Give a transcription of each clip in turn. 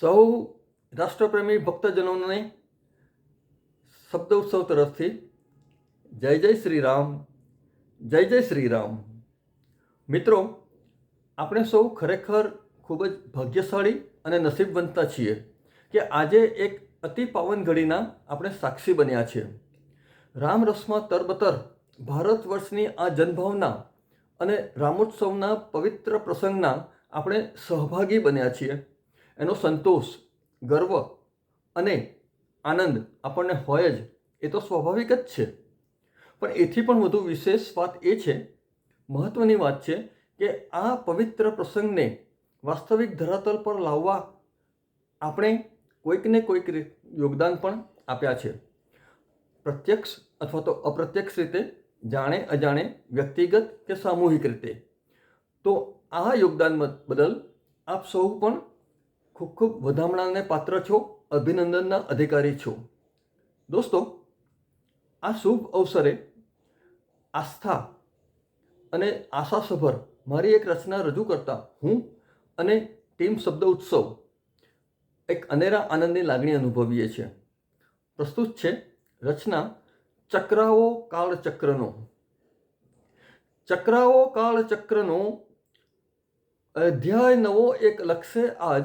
સૌ રાષ્ટ્રપ્રેમી ભક્તજનોને શબ્દ ઉત્સવ તરફથી જય જય શ્રી રામ જય જય શ્રી રામ મિત્રો, આપણે સૌ ખરેખર ખૂબ જ ભાગ્યશાળી અને નસીબવંતા છીએ કે આજે એક અતિ પાવન ઘડીના આપણે સાક્ષી બન્યા છીએ. રામ રસમાં તરબતર ભારત વર્ષની આ જનભાવના અને રામોત્સવના પવિત્ર પ્રસંગના આપણે સહભાગી બન્યા છીએ. એનો સંતોષ, ગર્વ અને આનંદ આપણને હોય જ, એ તો સ્વાભાવિક જ છે. પણ એથી પણ વધુ વિશેષ વાત એ છે મહત્ત્વની વાત છે કે આ પવિત્ર પ્રસંગને વાસ્તવિક ધરાતલ પર લાવવા આપણે કોઈકને કોઈક યોગદાન પણ આપ્યા છે. પ્રત્યક્ષ અથવા તો અપ્રત્યક્ષ રીતે, જાણે અજાણે, વ્યક્તિગત કે સામૂહિક રીતે. તો આ યોગદાન બદલ આપ સૌ પણ ખૂબ ખૂબ વધામણાને પાત્ર છો, અભિનંદનના અધિકારી છો. દોસ્તો, આ શુભ અવસરે આસ્થા અને આશાસભર મારી એક રચના રજૂ કરતા હું અને ટીમ શબ્દ ઉત્સવ એક અનેરા આનંદની લાગણી અનુભવીએ છીએ. પ્રસ્તુત છે રચના ચક્રાઓ કાળચક્રનો. ચક્રાઓ કાળચક્રનો અધ્યાય નવો એક લક્ષે આજ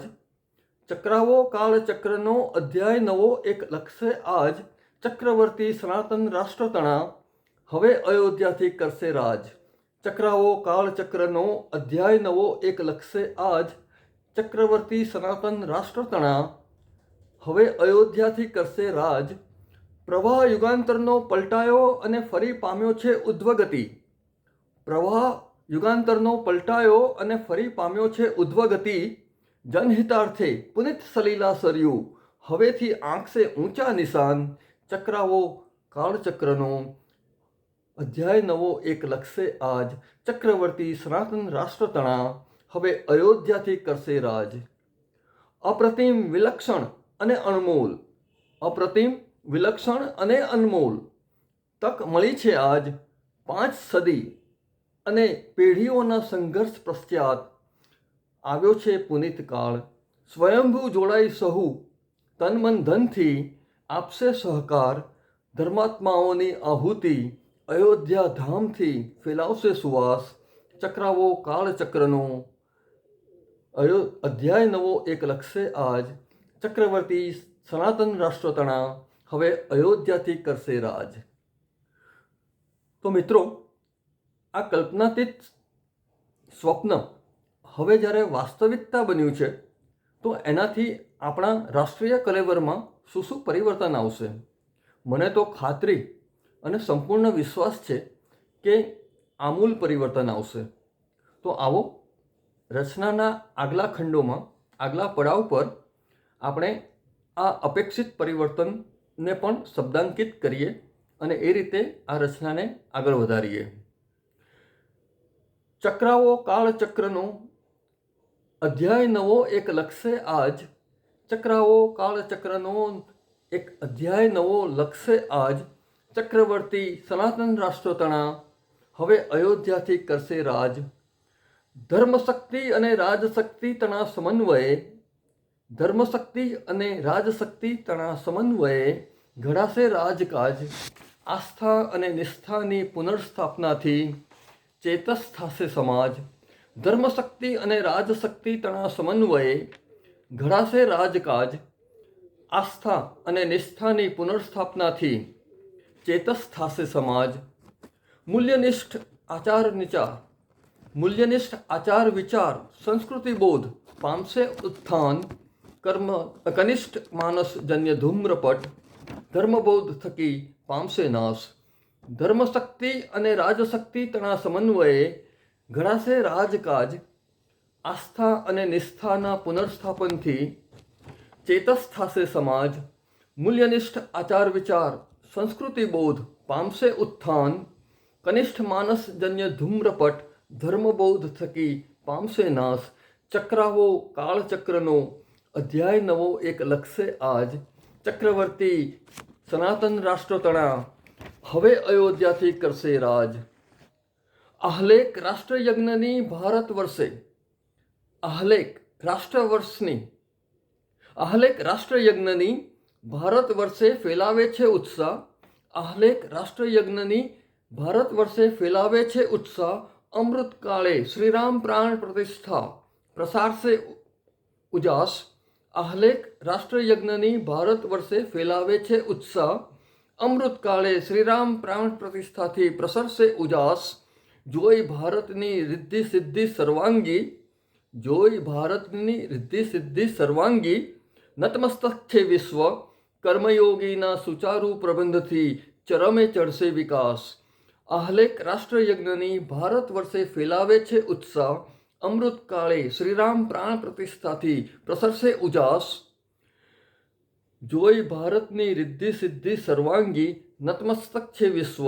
ચક્રાવો કાળચક્રનો અધ્યાય નવો એક લક્ષે આજ, ચક્રવર્તી સનાતન રાષ્ટ્રતણા, હવે અયોધ્યાથી કરશે રાજ. ચક્રાવો કાળચક્રનો અધ્યાય નવો એક લક્ષે આજ, ચક્રવર્તી સનાતન રાષ્ટ્રતણા, હવે અયોધ્યાથી કરશે રાજ. પ્રવાહ યુગાંતરનો પલટાયો અને ફરી પામ્યો છે ઉદ્વગતિ. પ્રવાહ યુગાંતરનો પલટાયો અને ફરી પામ્યો છે ઉદ્વગતિ. જનહિતાર્થે પુનિત સલીલા સર્યું, હવેથી આંખસે ઊંચા નિશાન, ચક્રાવો, કાળચક્રનો અધ્યાય નવો એક લખશે આજ. ચક્રવર્તી સનાતન રાષ્ટ્રતણા, હવે અયોધ્યાથી કરશે રાજ. અપ્રતિમ વિલક્ષણ અને અણમોલ. અપ્રતિમ વિલક્ષણ અને અનમોલ. તક મળી છે આજ પાંચ સદી અને પેઢીઓના સંઘર્ષ પશ્ચાત આવ્યો છે પુનિત કાળ સ્વયંભૂ જોડાઈ સહુ તન મન ધનથી આપશે સહકાર. ધર્માત્માઓની આહુતિ અયોધ્યા ધામથી ફેલાવશે સુવાસ. ચક્રાવો કાળચક્રનો. અયો, અધ્યાય નવો એક લખશે આજ. ચક્રવર્તી સનાતન રાષ્ટ્રતણા હવે અયોધ્યાથી કરશે રાજ. તો મિત્રો, આ કલ્પનાતીત સ્વપ્ન હવે જ્યારે વાસ્તવિકતા બન્યું છે, તો એનાથી આપણા રાષ્ટ્રીય કલેવરમાં શું શું પરિવર્તન આવશે? મને તો ખાતરી અને સંપૂર્ણ વિશ્વાસ છે કે આમૂલ પરિવર્તન આવશે. તો આવો, રચનાના આગલા ખંડોમાં, આગલા પડાવ પર આપણે આ અપેક્ષિત પરિવર્તનને પણ શબ્દાંકિત કરીએ અને એ રીતે આ રચનાને આગળ વધારીએ. ચક્રાવો કાળચક્રનો અધ્યાય નવો એક લક્ષે આજ ચક્રાવો કાળચક્રનો એક અધ્યાય નવો લક્ષે આજ, ચક્રવર્તી સનાતન રાષ્ટ્રતણા, હવે અયોધ્યાથી કરશે રાજ. ધર્મશક્તિ અને રાજશક્તિ તણા સમન્વયે, ધર્મશક્તિ અને રાજશક્તિ તણા સમન્વયે ઘડાશે રાજકાજ. આસ્થા અને નિષ્ઠાની પુનર્સ્થાપનાથી ચેતસ થશે સમાજ. ધર્મશક્તિ અને રાજશક્તિ તણા સમન્વયે ઘડાશે રાજકાજ, આસ્થા અને નિષ્ઠાની પુનર્સ્થાપનાથી ચેતસ થશે સમાજ. મૂલ્યનિષ્ઠ આચાર નિચાર મૂલ્યનિષ્ઠ આચાર વિચાર, સંસ્કૃતિ બોધ, પામશે ઉત્થાન, કર્મ, કનિષ્ઠ માનસ જન્ય ધૂમ્રપટ, ધર્મબોધ થકી પામશે નાશ. ધર્મશક્તિ અને રાજશક્તિ તણા સમન્વયે ઘડાશે રાજકાજ, આસ્થા અને નિષ્ઠાના પુનર્સ્થાપનથી ચેતસ થશે સમાજ, મૂલ્યનિષ્ઠ આચાર વિચાર, સંસ્કૃતિ બોધ, પામશે ઉત્થાન, કનિષ્ઠ માનસજન્ય ધૂમ્રપટ ધર્મબોધ થકી પામશે નાશ, ચક્રાવો, કાળચક્રનો અધ્યાય નવો એક લખશે આજ, ચક્રવર્તી સનાતન રાષ્ટ્રતણા, હવે અયોધ્યાથી કરશે રાજ. આહલેક રાષ્ટ્રયજ્ઞની ભારત વર્ષે આહલેક રાષ્ટ્ર વર્ષની આહલેખ રાષ્ટ્રયજ્ઞની ભારત વર્ષે ફેલાવે છે ઉત્સાહ આહલેખ રાષ્ટ્રયજ્ઞની ભારત વર્ષે ફેલાવે છે ઉત્સાહ અમૃતકાળે શ્રીરામ પ્રાણ પ્રતિષ્ઠા પ્રસારશે ઉજાસ આહલેખ રાષ્ટ્રયજ્ઞની ભારત વર્ષે ફેલાવે છે ઉત્સાહ અમૃતકાળે શ્રીરામ પ્રાણ પ્રતિષ્ઠાથી પ્રસરશે ઉજાસ જોઈ ભારતની રિદ્ધિ સિદ્ધિ સર્વાંગી જોઈ ભારતની રિદ્ધિ સિદ્ધિ સર્વાંગી નતમસ્તક છે વિશ્વ કર્મયોગીના સુચારુ પ્રબંધથી ચરમે ચડશે વિકાસ આહલેખ રાષ્ટ્રયજ્ઞની ભારત વર્ષે ફેલાવે છે ઉત્સાહ અમૃતકાળે શ્રીરામ પ્રાણ પ્રતિષ્ઠાથી પ્રસરશે ઉજાસ જોઈ ભારતની રિદ્ધિ સિદ્ધિ સર્વાંગી નતમસ્તક છે વિશ્વ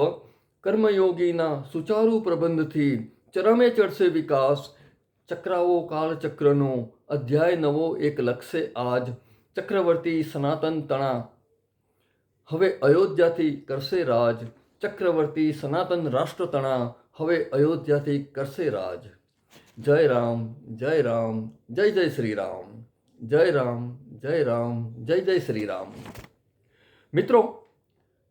કર્મયોગીના સુચારુ પ્રબંધથી ચરમે ચડશે વિકાસ. ચક્રાવો કાળચક્રનો અધ્યાય નવો એક લખશે આજ. ચક્રવર્તી સનાતન તણા. હવે અયોધ્યાથી કરશે રાજ. ચક્રવર્તી સનાતન રાષ્ટ્ર તણા. હવે અયોધ્યાથી કરશે રાજ. જય રામ જય રામ, જય જય શ્રી રામ જય રામ જય રામ, જય જય શ્રી રામ મિત્રો,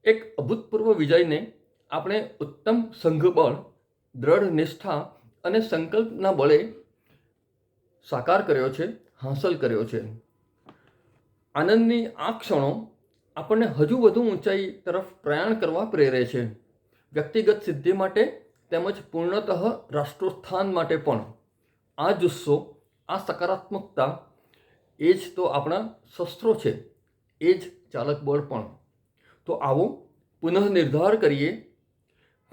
એક અભૂતપૂર્વ વિજયને આપણે ઉત્તમ સંઘબળ, દ્રઢ નિષ્ઠા અને સંકલ્પના બળે સાકાર કર્યો છે, હાંસલ કર્યો છે. આનંદની આ ક્ષણો આપણને હજુ વધુ ઊંચાઈ તરફ પ્રયાણ કરવા પ્રેરે છે. વ્યક્તિગત સિદ્ધિ માટે તેમજ પૂર્ણતઃ રાષ્ટ્રોત્થાન માટે પણ. આ જુસ્સો, આ સકારાત્મકતા એ જ તો આપણા શસ્ત્રો છે, એ જ ચાલક બળ પણ. તો આવો પુનઃનિર્ધાર કરીએ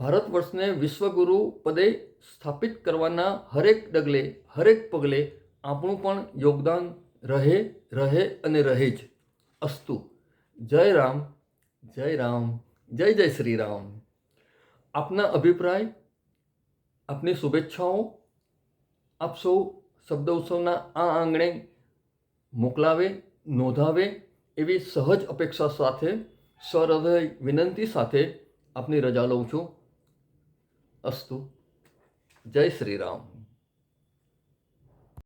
ભારત વર્ષને વિશ્વગુરુ પદે સ્થાપિત કરવાના હરેક ડગલે, હરેક પગલે આપણું પણ યોગદાન રહે રહે અને રહે જ. અસ્તુ. જય રામ જય રામ, જય જય શ્રી રામ. આપના અભિપ્રાય, આપની શુભેચ્છાઓ, આપ સૌ શબ્દ ઉત્સવના આ આંગણે મોકલાવે, નોંધાવે એવી સહજ અપેક્ષા સાથે, સહૃદય વિનંતી સાથે આપની રજા લઉં છું. અસ્તુ જય શ્રી રામ